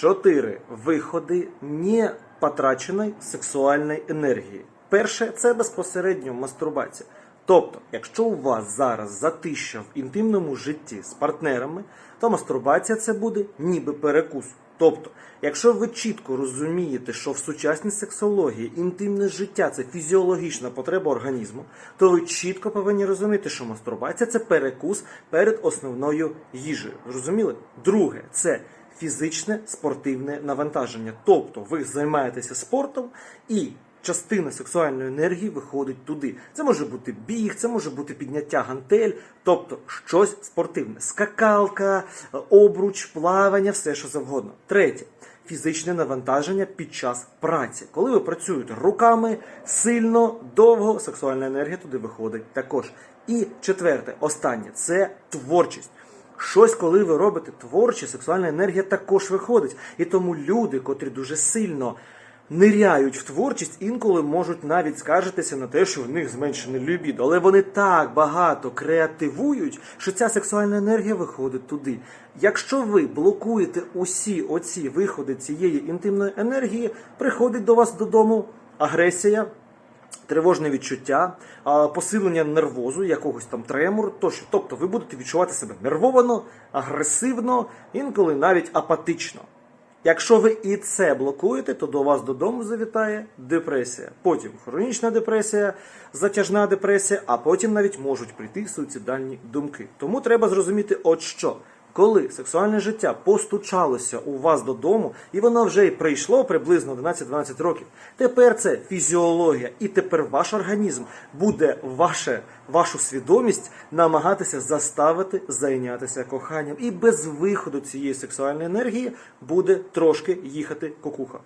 Чотири виходи не потраченої сексуальної енергії. Перше це безпосередньо мастурбація. Тобто, якщо у вас зараз затища в інтимному житті з партнерами, то мастурбація це буде ніби перекус. Тобто, якщо ви чітко розумієте, що в сучасній сексології інтимне життя це фізіологічна потреба організму, то ви чітко повинні розуміти, що мастурбація це перекус перед основною їжею. Зрозуміли? Друге, це фізичне спортивне навантаження. Тобто ви займаєтеся спортом і частина сексуальної енергії виходить туди. Це може бути біг, це може бути підняття гантель, тобто щось спортивне. Скакалка, обруч, плавання, все що завгодно. Третє. Фізичне навантаження під час праці. Коли ви працюєте руками сильно, довго, сексуальна енергія туди виходить також. І четверте, останнє це творчість. Щось, коли ви робите творче, сексуальна енергія також виходить. І тому люди, котрі дуже сильно ниряють в творчість, інколи можуть навіть скаржитися на те, що в них зменшене лібідо. Але вони так багато креативують, що ця сексуальна енергія виходить туди. Якщо ви блокуєте усі оці виходи цієї інтимної енергії, приходить до вас додому агресія. Тривожне відчуття, посилення нервозу, якогось там тремору, тощо. Тобто ви будете відчувати себе нервовано, агресивно, інколи навіть апатично. Якщо ви і це блокуєте, то до вас додому завітає депресія. Потім хронічна депресія, затяжна депресія, а потім навіть можуть прийти суїцидальні думки. Тому треба зрозуміти, от що. Коли сексуальне життя постучалося у вас додому, і воно вже й прийшло приблизно 11-12 років, тепер це фізіологія, і тепер ваш організм буде ваше, вашу свідомість намагатися заставити зайнятися коханням. І без виходу цієї сексуальної енергії буде трошки їхати кукуха.